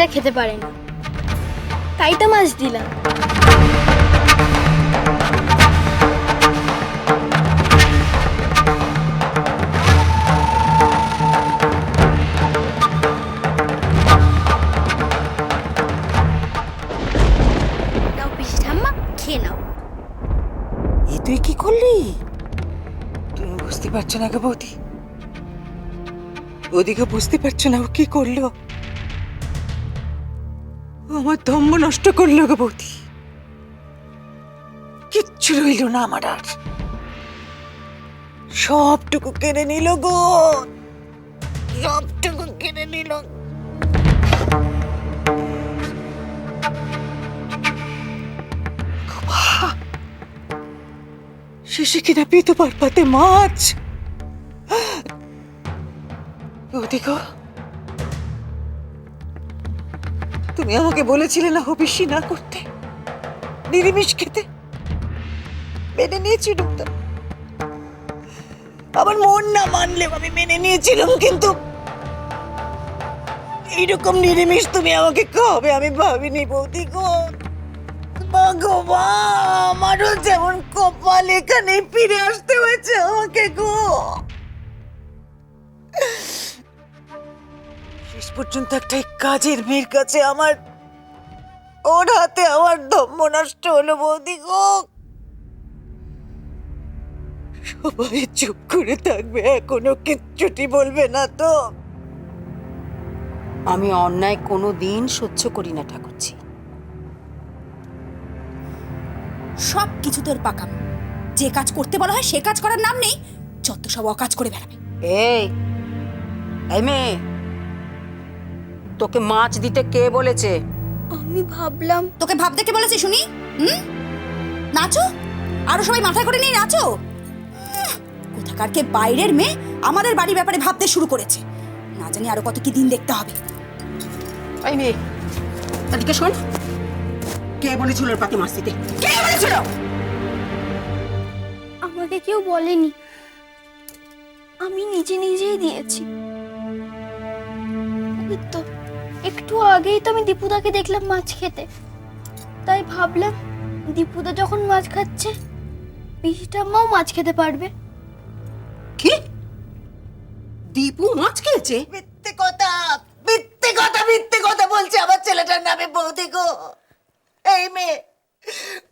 ছাড়া খেতে পারে না তাই তো মাছ দিলাম তুই কি করলি? তুমি বুঝতে পারছ না গো বৌদি। ওদিকে বুঝতে পারছ না ও কি করল? আমার ধম্ম নষ্ট করল গো বৌদি। কিচ্ছু রইল না আমার আর। সবটুকু কেড়ে নিল গো। সবটুকু কেড়ে নিল। শেষে কিনা পেতো পারপাতে মাছ। ওদিকে তুমি আমাকে বলেছিলে না হবিষ্যি না করতে? নিরিমিষ খেতে? মেনে নিয়েছিলাম তো আমার মন না মানলেও আমি মেনে নিয়েছিলাম, কিন্তু এইরকম নিরিমিষ তুমি আমাকে খাওয়াবে আমি ভাবিনি, বৌদি গো? আমারও যেমন কপাল এখানে ফিরে আসতে হয়েছে আমাকে গো। পর্যন্ত একটা কাজের মেয়ের কাছে আমার ওর হাতে আমার ধম্ম নষ্ট হলো বৌদি গো। সবাই চুপ করে থাকবে এখনও কিচ্ছুটি বলবে না তো। আমি অন্যায় কোনো দিন সহ্য করি না ঠাকুরজি। সব কিছু তোর পাকাম যে কাজ করতে বলা হয় সে কাজ করার নাম নেই যত সব অকাজ করে বেড়াবে। এই এই মেয়ে। তোকে মাছ দিতে কে বলেছে? আমি ভাবলাম তোকে ভাবতে কে বলেছে শুনি? হুম? নাচো? আরও সবাই মাথায় করে নিয়ে নাচো? উহ, কোথাকার কে বাইরের মেয়ে আমাদের বাড়ির ব্যাপারে ভাবতে শুরু করেছে। না জানি আরও কত কি দিন দেখতে হবে। এই মেয়ে এদিকে শোন। কে বলেছিল ওর পাতে মাছ দিতে? কে বলেছিল? আমাকে কেউ বলেনি। আমি নিজে নিজেই দিয়েছি। তো একটু আগেই তো আমি দীপুদাকে দেখলাম মাছ খেতে। তাই ভাবলাম দীপুদা যখন মাছ খাচ্ছে পিসিটাম্মাও মাছ খেতে পারবে। কি? দীপু মাছ খেয়েছে? মিথ্যে কথা মিথ্যে কথা মিথ্যে কথা বলছে আমার ছেলেটার নামে বৌদি গো। এই মেয়ে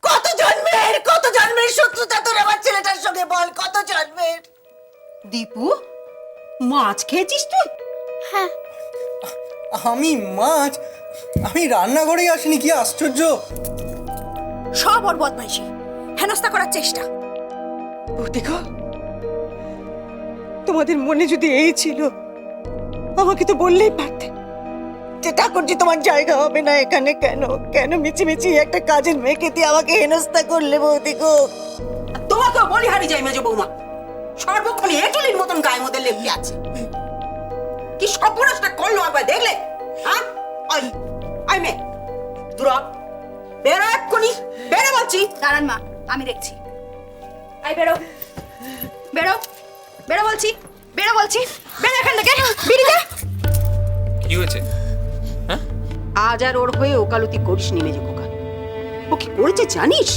কত জন্মের কত জন্মের শত্রুতা তোর আমার ছেলেটার সঙ্গে বল কত জন্মের? দীপু মাছ খেয়েছিস তুই? হ্যাঁ আমি মাছ? আমি রান্নাঘরেই আসিনি কি আশ্চর্য! সব ওর বদমাইশি। হেনস্থা করার চেষ্টা। গো তোমাদের মনে যদি এই ছিল আমাকে তো বললেই পারতে। যে ঠাকুরজি তোমার জায়গা হবে না এখানে কেন? কেন মিছিমিছি একটা কাজের মেয়েকে দিয়ে আমাকে হেনস্থা করলে বৌদি গো? তোমাকেও বলি হারি যাই মেজো বৌমা। সর্বক্ষণ এটুলির মতন গায়ে মধ্যে লেগে আছে। কি সর্বনাশটা করল আবার দেখলে? হ্যাঁ? আই আই মে দূর বেরো এক্ষুনি। বেরো বলছি। দাঁড়ান মা আমি দেখছি। আই বেরো। বেরো বেরো বলছি বেরো বলছি। বেরো এখান থেকে বেরিয়ে যা কি হয়েছে? হ্যাঁ? আজ আর ওর হয়ে ওকালতি করিস নি মেজো কোকা ও কি করেছে জানিস?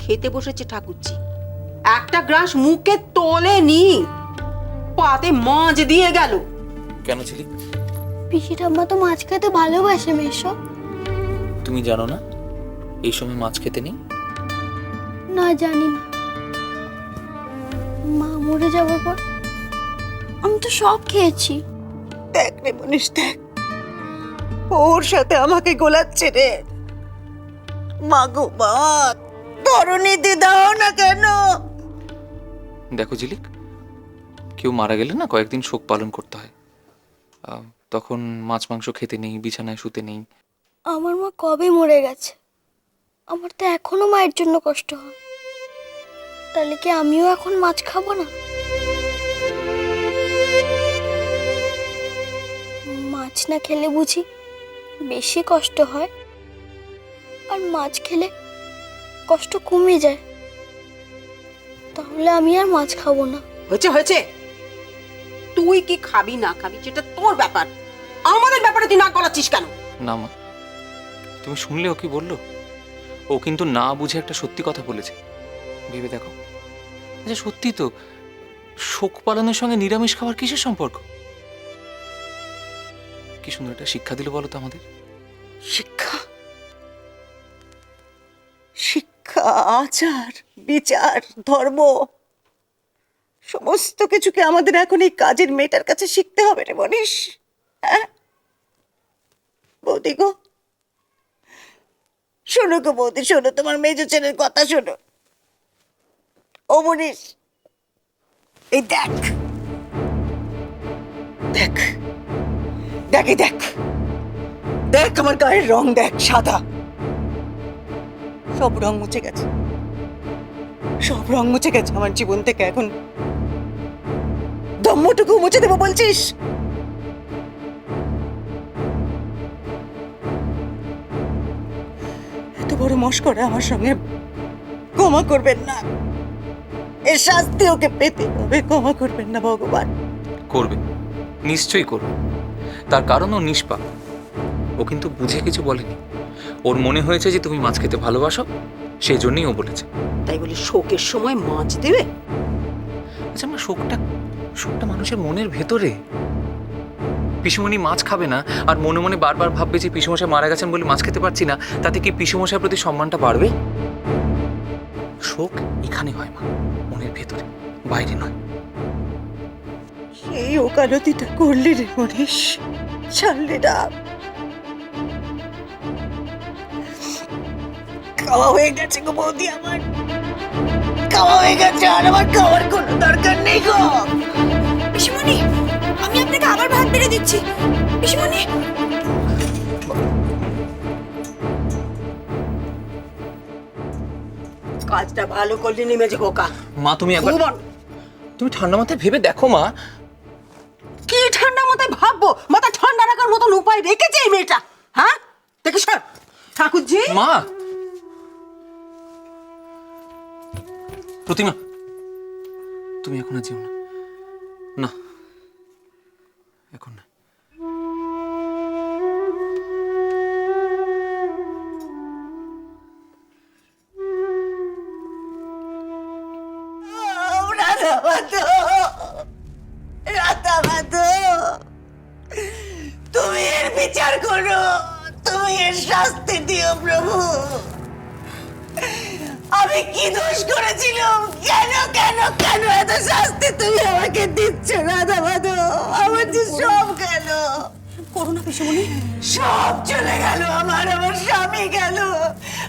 খেতে বসেছে ঠাকুরজি। একটা গ্রাস মুখে তোলে নি পাতে মাছ দিয়ে গেল। কেন ছিলি? পিসিঠাম্মা তো মাছ খেতে ভালোবাসে মেশো তুমি জানো না? এই সময় মাছ খেতে নেই? না জানি না। মা মরে যাওয়ার পর আমি তো সব খেয়েছি। দেখ রে মনীষ দেখ। ওর সাথে আমাকে গোলাচ্ছে রে। মা গো মা। ধরণী দাও না কেন? দেখো ঝিলিক কেউ মারা গেলে না কয়েকদিন শোক পালন করতে হয়। আহ, তখন মাছ মাংস খেতে নেই বিছানায় শুতে নেই। আমার মা কবে মরে গেছে? আমার তো এখনও মায়ের জন্য কষ্ট হয়। তাহলে কি আমিও এখন মাছ খাব না? মাছ না খেলে বুঝি বেশি কষ্ট হয়। আর মাছ খেলে কষ্ট কমে যায়। তাহলে আমি আর মাছ খাব না। হয়েছে হয়েছে। তুই কি খাবি না খাবি সেটা তোর ব্যাপার। আমাদের ব্যাপারে তুই না গলাচ্ছিস কেন? না মা তুমি শুনলে ও কি বলল? ও কিন্তু না বুঝে একটা সত্যি কথা বলেছে। ভেবে দেখো। আচ্ছা সত্যি তো শোক পালনের সঙ্গে নিরামিষ খাবার কিসের সম্পর্ক? কি সুন্দর একটা শিক্ষা দিল বলো তো আমাদের। শিক্ষা? শিক্ষা আচার বিচার ধর্ম সমস্ত কিছুকে আমাদের এখন এই কাজের মেয়েটার কাছে শিখতে হবে রে মনীষ। হ্যাঁ? বৌদি গো। শোনো গো বৌদি, শোনো, তোমার মেজো ছেলের কথা শোনো। ও মনীষ, এই দেখ। দেখ। দেখ দেখ। দেখ আমার গায়ের রং, দেখ, সাদা। সব রং মুছে গেছে। সব রং মুছে গেছে আমার জীবন থেকে এখন। দম্মটুকু মুছে দেবো বলছিস? এত বড় মস্করা আমার সঙ্গে ক্ষমা করবেন না। এর শাস্তি ওকে পেতে হবে ক্ষমা করবেন না ভগবান। করবে নিশ্চয়ই করবে। তার কারণ ও নিষ্পাপ। ও কিন্তু বুঝে কিছু বলেনি। ওর মনে হয়েছে যে তুমি মাছ খেতে ভালোবাসো সেই জন্যই ও বলেছে। তাই বলে শোকের সময় মাছ দেবে? আচ্ছা আমার শোকটা শোকটা মানুষের মনের ভেতরে। পিসুমণি মাছ খাবে না, আর মনে মনে বারবার ভাববে যে পিসুমশাই মারা গেছেন বলে মাছ খেতে পারছি না, তাতে কি পিসুমশাইয়ের প্রতি সম্মানটা বাড়বে? শোক এখানে হয় মা, মনের ভেতরে, বাইরে নয়। সেই ওকালতিটা করলি রে মনীষ, ছাড়লি না। খাওয়া হয়ে গেছে গো বৌদি আমার। খাওয়া হয়ে গেছে আর আমার খাওয়ার কোনো দরকার নেই গো। পিসিমণি আমি আপনাকে আবার ভাত বেড়ে দিচ্ছি। পিসিমণি। কাজটা ভালো করলি নি মেজে খোকা। মা তুমি একবার খুব তুমি ঠান্ডা মাথায় ভেবে দেখো মা। কি ঠান্ডা মাথায় ভাববো? মাথা ঠান্ডা রাখার মতন উপায় রেখেছে এই মেয়েটা হ্যাঁ? দেখে সর ঠাকুরজি? মা প্রতিমা। তুমি এখন আর না। না। এখন না। তুমি এর বিচার করো। তুমি এর শাস্তি দিও, প্রভু। আমি কি দোষ করেছিলাম? কেন কেন কেন এত শাস্তি তুমি আমাকে দিচ্ছ রাধা মাধব আমার যে সব গেল। করো না পিসিমণি। সব চলে গেল আমার আমার স্বামী গেল।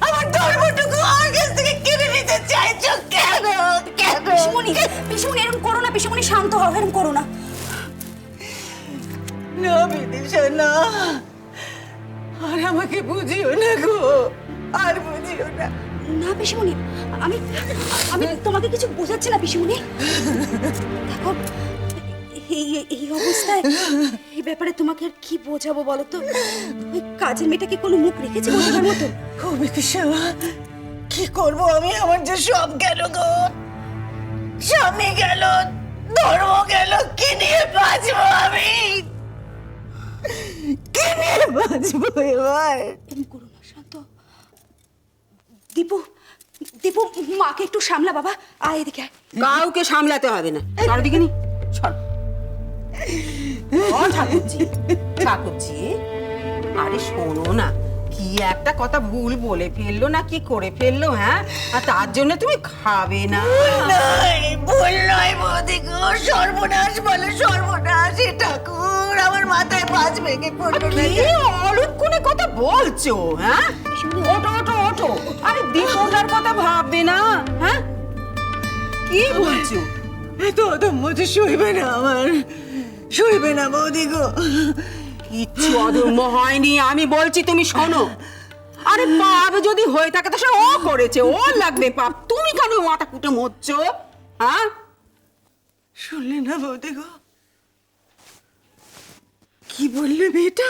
আমার ধর্মটুকু আমার কাছ থেকে কেড়ে নিতে চাইছো কেন? কেন? পিসিমণি পিসিমণি এরকম করো না পিসিমণি শান্ত হও এরকম করো না। না বিদিশা না। আর আমাকে বুঝিও না গো আর বুঝিও না। না পিসিমণি। আমি আমি তোমাকে কিছু বোঝাচ্ছি না পিসিমণি। দেখো এই এই অবস্থায় এই ব্যাপারে তোমাকে আর কি বোঝাবো বলো তো? ওই কাজের মেয়েটাকে কোনো মুখ রেখেছে বোঝাবার মতো? ও বিদিশা কি করব আমি? আমার যে সব গেল গো। স্বামী গেল ধর্ম গেল কি নিয়ে বাঁচবো আমি? কি নিয়ে বাঁচবো এবার? এরকম। দীপু দীপু মাকে একটু সামলা বাবা। আয় এদিকে কাউকে সামলাতে হবে না। সর দিকে নি সর ঠাকুরজি। ঠাকুরজি আরে শোনো না কি একটা কথা ভুল বলে ফেলল না কি করে ফেলল হ্যাঁ? আর তার জন্য তুমি খাবে না। নয় ভুল নয় বৌদি গো সর্বনাশ বলে সর্বনাশ। ঠাকুর আমার মাথায় পাঁচ ভেঙে পড়ল বলছো হ্যাঁ? ওটো ওটো ওটো আরে দীপনার কথা ভাববে না হ্যাঁ? কি বলছো? এত অদম্য যে সইবে না আমার। সইবে না বৌদি গো। কিচ্ছু অধর্ম হয়নি আমি বলছি তুমি শোনো। আরে পাপ যদি হয়ে থাকে তো সে ও করেছে ও লাগবে পাপ। তুমি কেন মাথা কুটে মরছো হ্যাঁ? শুনলে না বৌদি গো? কি বললে মেয়েটা?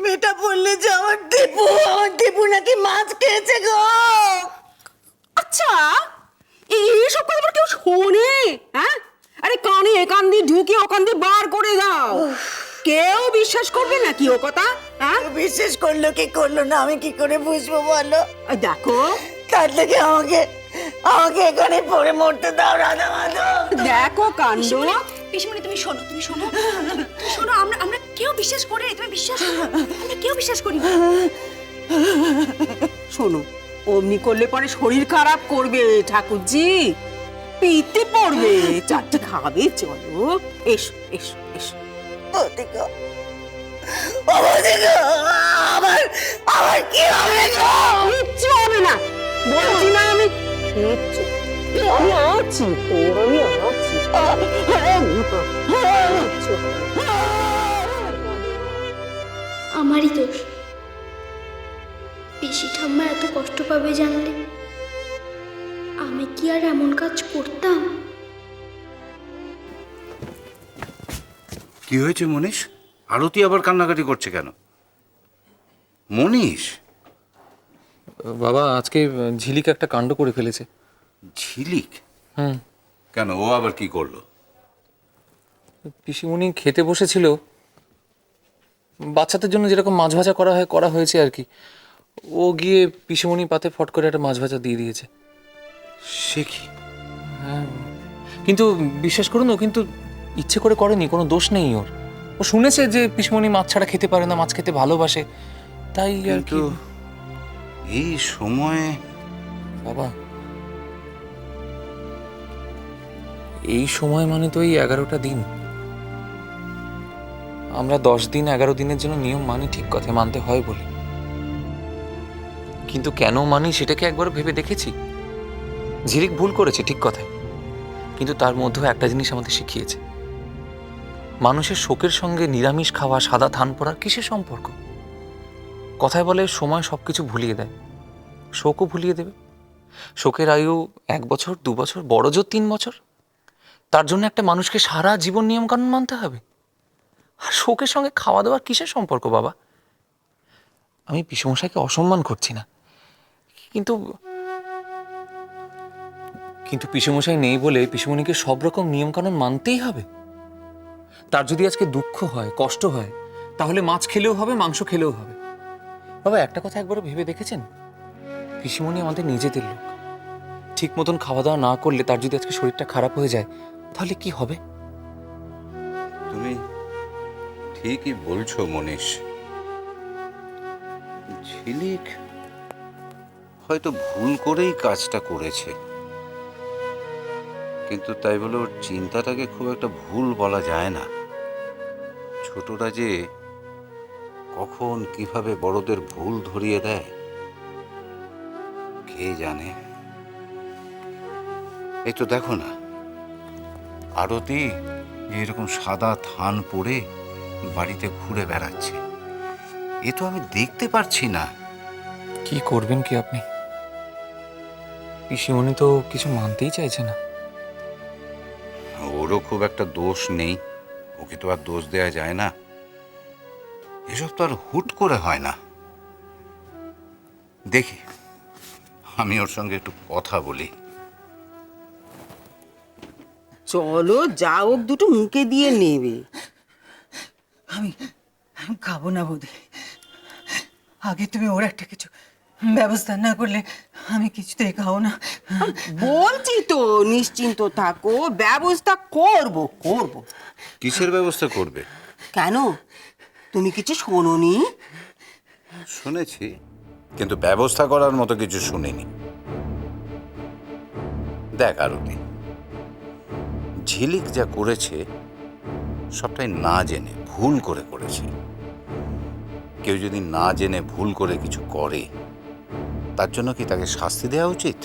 মেয়েটা বললে যে আমার টিপু আমার টিপু নাকি মাছ খেয়েছে গো। আচ্ছা এই- এইসব কথা আবার কেউ শোনে? হ্যাঁ? আরে কানে এখান দিয়ে ঢুকে ওখান দিয়ে বার করে দাও। কেউ বিশ্বাস করবে নাকি ও কথা? হ্যাঁ? বিশ্বাস করল কি করল না আমি কি করে বুঝব বলো? দেখো। তার থেকে আমাকে আমাকে এখানে পড়ে মরতে দাও রাধা মাধব। দেখো কাণ্ড। পিসমণি তুমি শোনো তুমি শোনো। শোনো আমরা আমরা কেউ বিশ্বাস করি না, তুমি বিশ্বাস করো। আমরা কেউ বিশ্বাস করি না। শোনো অমনি করলে পরে শরীর খারাপ করবে ঠাকুরজি। পিতে পড়বে। চারটে খাবে চলো। এসো এসো এসো। বৌদি গো আমার আমার কি হবে গো? কিচ্ছু হবে না। বলছি না আমি আমি আছি আমি আছি। আমারই দোষ। পিসি ঠাম্মা এত কষ্ট পাবে জানলে? আমি কি আর এমন কাজ করতাম? কি হয়েছে মনীষ? আরতি আবার কান্নাকাটি করছে কেন? মনীষ! বাবা আজকে ঝিলিক একটা কাণ্ড করে ফেলেছে। ঝিলিক? হুম। কেন? ও আবার কি করল? পিসিমণি খেতে বসেছিল। বাচ্চাদের জন্য যেরকম মাছ ভাজা করা হয় করা হয়েছে আর কি। ও গিয়ে পিসিমণি পাতে ফট করে একটা মাছ ভাজা দিয়ে দিয়েছে। সে কি? কিন্তু বিশ্বাস করুন ও কিন্তু ইচ্ছে করে করেনি কোনো দোষ নেই ওর। ও শুনেছে যে পিসমণি মাছ ছাড়া খেতে পারে না মাছ খেতে ভালোবাসে। তাই আর কি। এই সময়ে বাবা, এই সময় মানে তো এই এগারোটা দিন। আমরা দশ দিন, এগারো দিনের জন্য নিয়ম মানি ঠিক কথা, মানতে হয় বলে। কিন্তু কেন মানি সেটাকে একবার ভেবে দেখেছি? ঝিরিক ভুল করেছে ঠিক কথায়। কিন্তু তার মধ্যেও একটা জিনিস আমাদের শিখিয়েছে। মানুষের শোকের সঙ্গে নিরামিষ খাওয়া, সাদা থান পড়ার কিসের সম্পর্ক? কথায় বলে সময় সব কিছু ভুলিয়ে দেয়। শোকও ভুলিয়ে দেবে। শোকের আয়ু এক বছর, দু বছর, বড় জোর তিন বছর। তার জন্য একটা মানুষকে সারা জীবন নিয়মকানুন মানতে হবে। আর শোকের সঙ্গে খাওয়া দাওয়ার কিসের সম্পর্ক বাবা? আমি পিসমশাইকে অসম্মান করছি না। কিন্তু কিন্তু পিসমশাই নেই বলে পিসমণিকে সব রকম নিয়মকানুন মানতেই হবে। তার যদি আজকে দুঃখ হয়, কষ্ট হয়, তাহলে মাছ খেলেও হবে, মাংস খেলেও হবে। বাবা, একটা কথা একবারও ভেবে দেখেছেন? পিসিমণি আমাদের নিজেদের লোক। ঠিক মতন খাওয়া দাওয়া না করলে তার যদি আজকে শরীরটা খারাপ হয়ে যায়, তাহলে কি হবে? তুমি ঠিকই বলছো, মনীষ। ঝিলিক হয়তো ভুল করেই কাজটা করেছে। কিন্তু তাই বলে ওর চিন্তাটাকে খুব একটা ভুল বলা যায় না। ছোটরা যে কখন কীভাবে বড়দের ভুল ধরিয়ে দেয়? কে জানে? এই তো দেখো না আরতি এরকম সাদা থান পরে বাড়িতে ঘুরে বেড়াচ্ছে। এ তো আমি দেখতে পারছি না। কি করবেন কি আপনি? পিসিমণি তো কিছু মানতেই চাইছে না। ওরও খুব একটা দোষ নেই ওকে তো আর দোষ দেয়া যায় না। এসব তো আর হুট করে হয় না। দেখি আমি ওর সঙ্গে একটু কথা বলি। চলো যা হোক দুটো মুখে দিয়ে নেবে। আমি আমি খাব না বৌদি। আগে তুমি ওর একটা কিছু ব্যবস্থা না করলে আমি কিছুতেই খাও না। বলছি তো নিশ্চিন্ত থাকো ব্যবস্থা করব করব। কিসের ব্যবস্থা করবে? কেন? তুমি কিছু শোনোনি? শুনেছি কিন্তু ব্যবস্থা করার মতো কিছু শুনিনি। দেখ আরতি ঝিলিক যা করেছে সবটাই না জেনে ভুল করে করেছে। কেউ যদি না জেনে ভুল করে কিছু করে তার জন্য কি তাকে শাস্তি দেওয়া উচিত?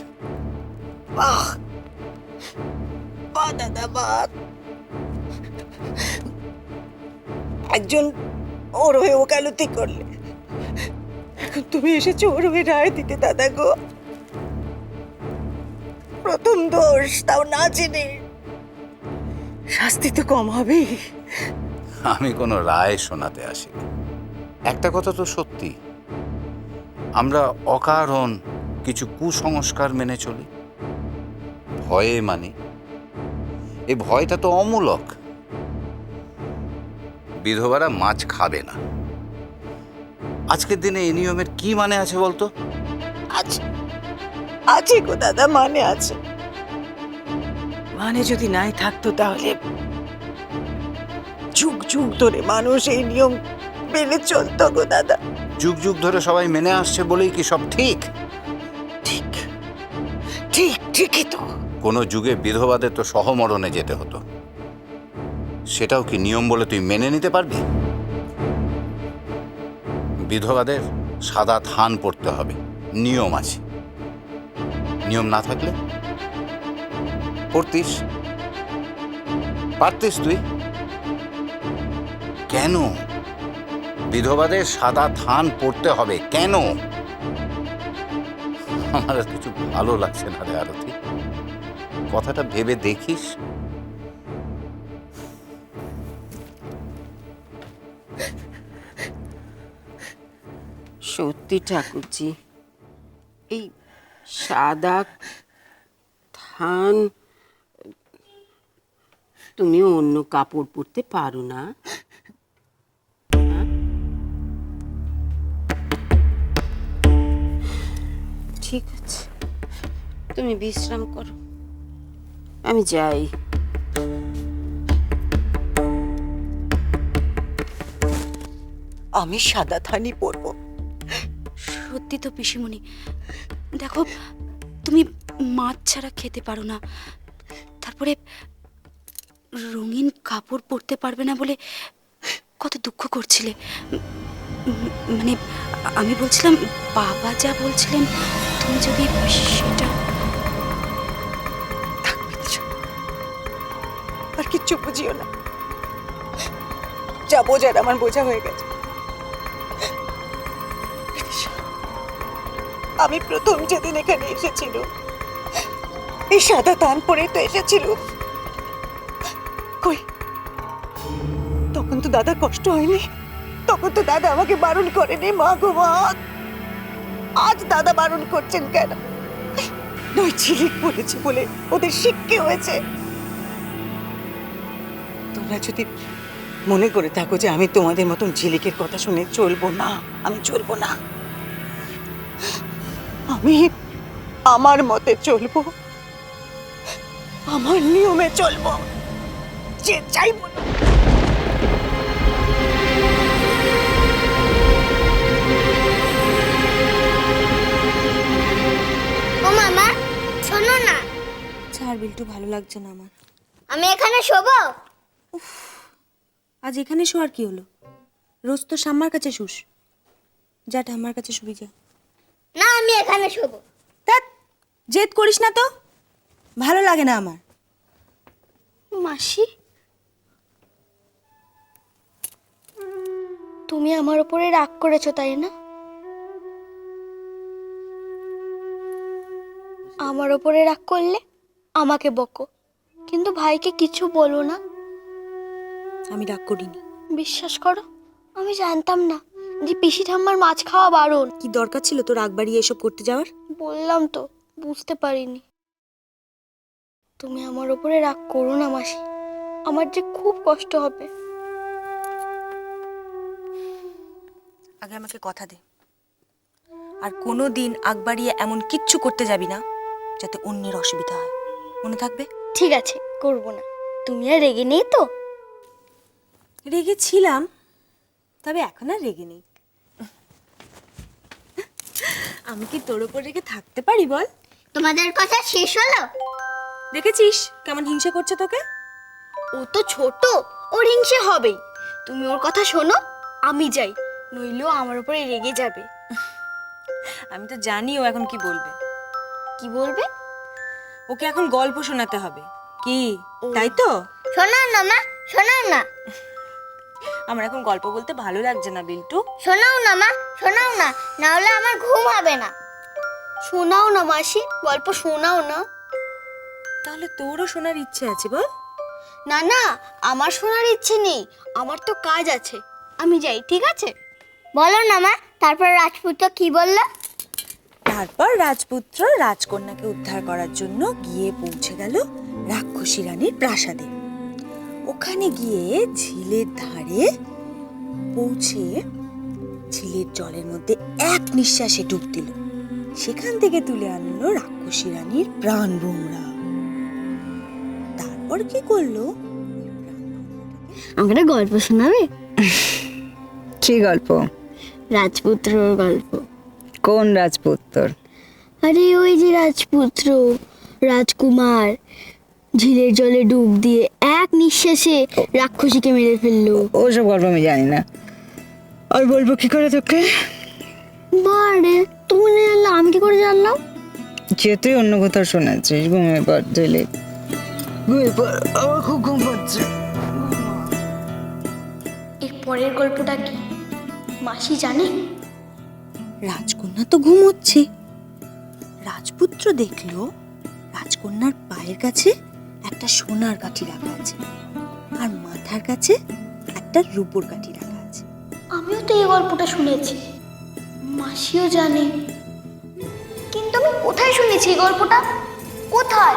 একজন ওর হয়ে ওকালতি করলে। এখন তুমি এসেছ ওর হয়ে রায় দিতে, দাদা গো। প্রথম দোষ, তাও না জেনে। শাস্তি তো কম হবেই। আমি কোনো রায় শোনাতে আসিনি। একটা কথা তো সত্যি। আমরা অকারণ কিছু কুসংস্কার মেনে চলি। ভয়ে মানি। এই ভয়টা তো অমূলক। বিধবারা মাছ খাবে না। আজকের দিনে এই নিয়মের কি মানে আছে বলতো? আছে। আছে গো দাদা মানে আছে। মানে যদি নাই থাকতো তাহলে যুগ যুগ ধরে মানুষ এই নিয়ম মেনে চলতো গো দাদা। যুগ যুগ ধরে সবাই মেনে আসছে বলেই কি সব ঠিক? ঠিক। ঠিক ঠিকই তো। কোনো যুগে বিধবাদের তো সহমরণে যেতে হতো। সেটাও কি নিয়ম বলে তুই মেনে নিতে পারবি? বিধবাদের সাদা থান পড়তে হবে, নিয়ম আছে। নিয়ম না থাকলে? পড়তিস? পারতিস তুই? কেন? বিধবাদের সাদা থান পড়তে হবে, কেন? আমার কিছু ভালো লাগছে না রে আরতি। কথাটা ভেবে দেখিস? সত্যি ঠাকুরজি। এই সাদা থান, তুমি অন্য কাপড় পরতে পারো না? ঠিক আছে, তুমি বিশ্রাম করো। আমি যাই। আমি সাদা থানি পরবো। সত্যি তো পিসিমণি। দেখো, তুমি মাছ ছাড়া খেতে পারো না। তারপরে রঙিন কাপড় পরতে পারবে না বলে কত দুঃখ করছিলে। মানে আমি বলছিলাম, বাবা যা বলছিলেন, তুমি যদি সেটা আর কিচ্ছু বুঝিও না। যা বোঝার আমার বোঝা হয়ে গেছে। আমি প্রথম যেদিন এখানে এসেছিল, এই সাদা তান পরে তো এসেছিল। কই? তখন তো দাদা কষ্ট হয়নি। তখন তো দাদা আমাকে বারণ করেনি, মা গো, মা। আজ দাদা বারণ করছেন কেন? নয় ঝিলিক বলেছে বলে ওদের শিক্ষে হয়েছে। তোমরা যদি মনে করে থাকো যে আমি তোমাদের মতন ঝিলিকের কথা শুনে চলবো না, আমি চলবো না। আমি আমার মতে চলবো। আমার নিয়মে চলবো। যে চাই বলো ও মামা শোনো না। ছাড় বিল্টু ভালো লাগছে না আমার। আমি এখানে শোবো? আজ এখানে শোয়ার কি হলো? রোজ তো শাম্মার কাছে শুস। যা ঠাম্মার কাছে শুবি যা। আমি এখানে শোবো ধ্যাৎ, জেদ করিস না তো। ভালো লাগে না আমার। মাসি? তুমি আমার উপরে রাগ করেছ তাই না? আমার ওপরে রাগ করলে আমাকে বকো। কিন্তু ভাইকে কিছু বলো না। আমি রাগ করিনি। বিশ্বাস করো আমি জানতাম না। যে পিসি ঠাম্মার মাছ খাওয়া বারণ। কি দরকার ছিল তোর রাগ বাড়িয়ে এসব করতে যাওয়ার? বললাম তো বুঝতে পারিনি। তুমি আমার ওপরে রাগ করো না মাসি। আমার যে খুব কষ্ট হবে। আগে আমাকে কথা দে। আর কোনো দিন আগ বাড়িয়ে এমন কিচ্ছু করতে যাবি না যাতে অন্যের অসুবিধা হয়। মনে থাকবে? ঠিক আছে করব না। তুমি আর রেগে নেই তো? রেগে ছিলাম তবে এখন আর রেগে নেই। আমি কি তোর ওপর রেগে থাকতে পারি বল? তোমাদের কথা শেষ হলো? দেখেছিস কেমন হিংসা করছে তোকে? ও তো ছোট ওর হিংসে হবেই। তুমি ওর কথা শোনো আমি যাই নইলেও আমার উপরে রেগে যাবে। আমি তো জানি ও এখন কি বলবে। কি বলবে? ওকে এখন গল্প শোনাতে হবে। কি তাই তো? শোনাও না মা শোনাও না। আমার এখন গল্প বলতে ভালো লাগছে না বিল্টু। শোনাও না মা শোনাও না না হলে আমার ঘুম হবে না। শোনাও না মাসি গল্প শোনাও না। তাহলে তোরও শোনার ইচ্ছে আছে বল। না না আমার শোনার ইচ্ছে নেই আমার তো কাজ আছে। আমি যাই ঠিক আছে? বলো না মা তারপর রাজপুত্র কি বলল? তারপর রাজপুত্র রাজকন্যাকে উদ্ধার করার জন্য গিয়ে পৌঁছে গেল রাক্ষসী রানীর প্রাসাদে। ওখানে গিয়ে ঝিলের ধারে পৌঁছে ঝিলের জলের মধ্যে এক নিঃশ্বাসে ডুব দিল। সেখান থেকে তুলে আনলো রাক্ষসী রানীর প্রাণ ভোমরা তারপর কি করল? আমাকে একটা গল্প শোনাবে? কি গল্প? রাজপুত্রর গল্প। কোন রাজপুত্র? আরে ওই যে রাজপুত্র রাজকুমার। ঝিলের জলে ডুব দিয়ে এক নিঃশ্বাসে রাক্ষসীকে মেরে ফেলল। ওসব গল্প আমি জানি না। আর বলব কি করে তোকে? বারে তুমি না জানলে আমি কি করে জানলাম? যে তুই অন্য কোথাও শোনাচ্ছিস ঘুমিয়ে পর দিলে ঘুমিয়ে পর আমার খুব ঘুম পাচ্ছে। এর পরের গল্পটা কি? মাসি জানে? রাজকন্যা তো ঘুমোচ্ছে। রাজপুত্র দেখল রাজকন্যার পায়ের কাছে একটা সোনার কাঠি রাখা আছে। আর মাথার কাছে একটা রূপোর কাঠি রাখা আছে। আমিও তো এই গল্পটা শুনেছি। মাসিও জানে। কিন্তু আমি কোথায় শুনেছি এই গল্পটা? কোথায়?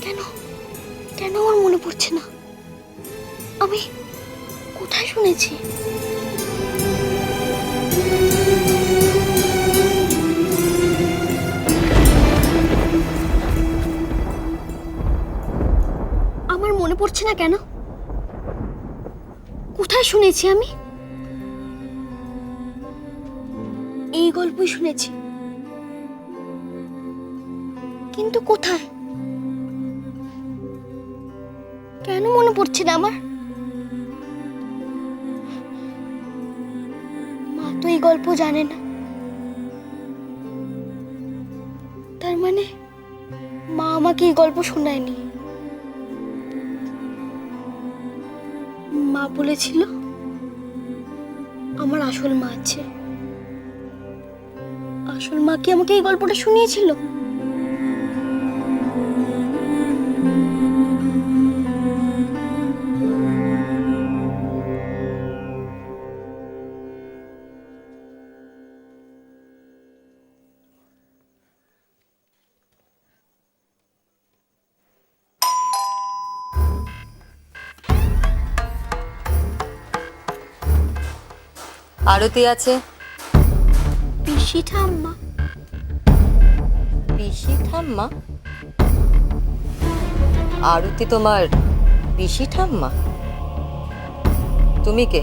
কেন? কেন আমার মনে পড়ছে না? আমি কোথায় শুনেছি? পড়ছে না কেন? কোথায় শুনেছি আমি? এই গল্পই শুনেছি। কিন্তু কোথায়? কেন মনে পড়ছে না আমার? মা তো এই গল্প জানে না। তার মানে মা আমাকে এই গল্প শোনায়নি। বলেছিল? আমার আসল মা আছে। আসল মা কি আমাকে এই গল্পটা শুনিয়েছিল? আরতি আছে? পিসি ঠাম্মা পিসি ঠাম্মা আরতি তোমার পিসি ঠাম্মা তুমি কে?